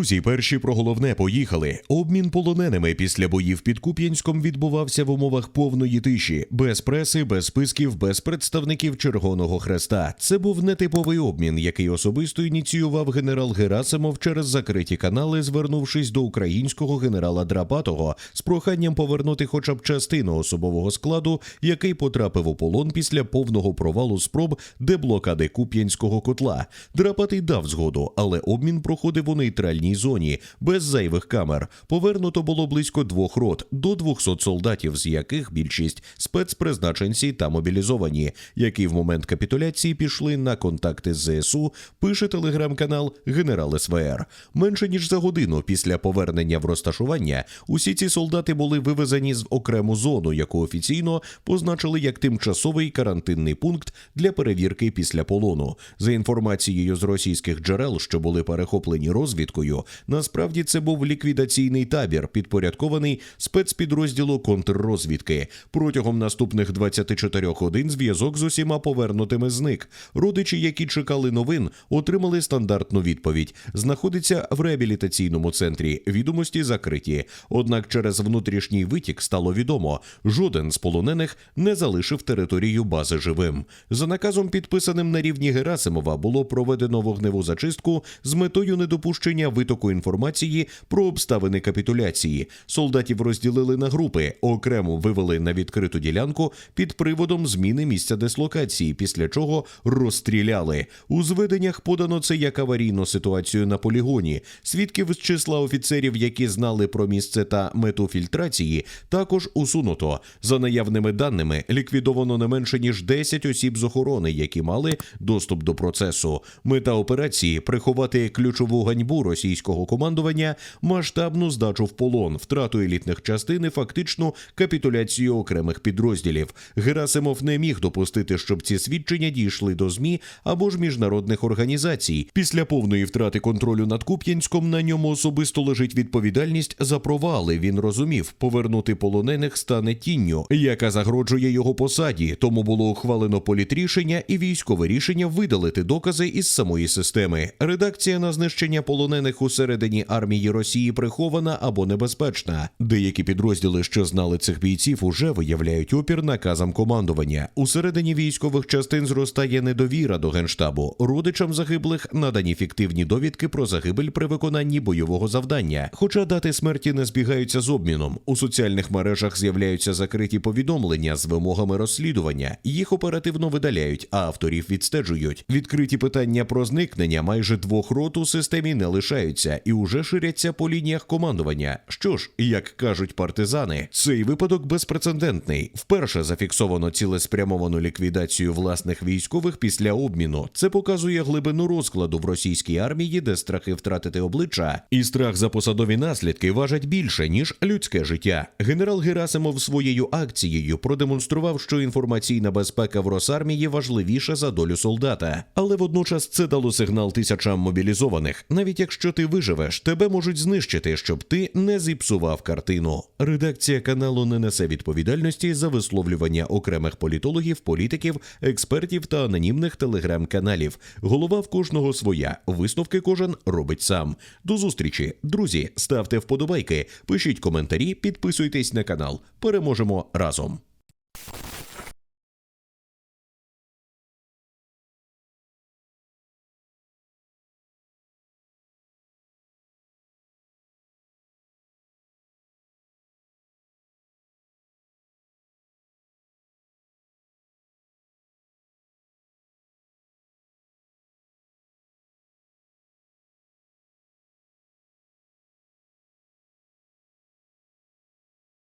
Друзі, перші про головне поїхали. Обмін полоненими після боїв під Куп'янськом відбувався в умовах повної тиші, без преси, без списків, без представників Червоного Хреста. Це був нетиповий обмін, який особисто ініціював генерал Герасимов через закриті канали, звернувшись до українського генерала Драпатого з проханням повернути хоча б частину особового складу, який потрапив у полон після повного провалу спроб деблокади Куп'янського котла. Драпатий дав згоду, але обмін проходив у нейтральній зоні, без зайвих камер. Повернуто було близько двох рот до 200 солдатів, з яких більшість спецпризначенці та мобілізовані, які в момент капітуляції пішли на контакти з ЗСУ, пише телеграм-канал Генерал СВР. Менше ніж за годину після повернення в розташування усі ці солдати були вивезені з окрему зону, яку офіційно позначили як тимчасовий карантинний пункт для перевірки після полону. За інформацією з російських джерел, що були перехоплені розвідкою, насправді це був ліквідаційний табір, підпорядкований спецпідрозділу контррозвідки. Протягом наступних 24 годин зв'язок з усіма повернутими зник. Родичі, які чекали новин, отримали стандартну відповідь. Знаходиться в реабілітаційному центрі. Відомості закриті. Однак через внутрішній витік стало відомо, жоден з полонених не залишив територію бази живим. За наказом, підписаним на рівні Герасимова, було проведено вогневу зачистку з метою недопущення витоку інформації про обставини капітуляції. Солдатів розділили на групи, окремо вивели на відкриту ділянку під приводом зміни місця дислокації, після чого розстріляли. У зведеннях подано це як аварійну ситуацію на полігоні. Свідків з числа офіцерів, які знали про місце та мету фільтрації, також усунуто. За наявними даними, ліквідовано не менше ніж 10 осіб з охорони, які мали доступ до процесу. Мета операції приховати ключову ганьбу російського командування, масштабну здачу в полон, втрату елітних частин і фактичну капітуляцію окремих підрозділів. Герасимов не міг допустити, щоб ці свідчення дійшли до ЗМІ або ж міжнародних організацій. Після повної втрати контролю над Куп'янськом на ньому особисто лежить відповідальність за провали. Він розумів, повернути полонених стане тінню, яка загрожує його посаді. Тому було ухвалено політрішення і військове рішення видалити докази із самої системи. Редакція на знищення полонених усередині армії Росії прихована або небезпечна. Деякі підрозділи, що знали цих бійців, уже виявляють опір наказам командування. Усередині військових частин зростає недовіра до генштабу. Родичам загиблих надані фіктивні довідки про загибель при виконанні бойового завдання. Хоча дати смерті не збігаються з обміном. У соціальних мережах з'являються закриті повідомлення з вимогами розслідування. Їх оперативно видаляють, а авторів відстежують. Відкриті питання про зникнення майже двох рот у системі не лишаються і уже ширяться по лініях командування. Що ж, як кажуть партизани, цей випадок безпрецедентний. Вперше зафіксовано цілеспрямовану ліквідацію власних військових після обміну. Це показує глибину розкладу в російській армії, де страхи втратити обличчя і страх за посадові наслідки важать більше ніж людське життя. Генерал Герасимов своєю акцією продемонстрував, що інформаційна безпека в Росармії важливіша за долю солдата, але водночас це дало сигнал тисячам мобілізованих. Навіть якщо ти виживеш, тебе можуть знищити, щоб ти не зіпсував картину. Редакція каналу не несе відповідальності за висловлювання окремих політологів, політиків, експертів та анонімних телеграм-каналів. Голова в кожного своя. Висновки кожен робить сам. До зустрічі, друзі. Ставте вподобайки, пишіть коментарі, підписуйтесь на канал. Переможемо разом.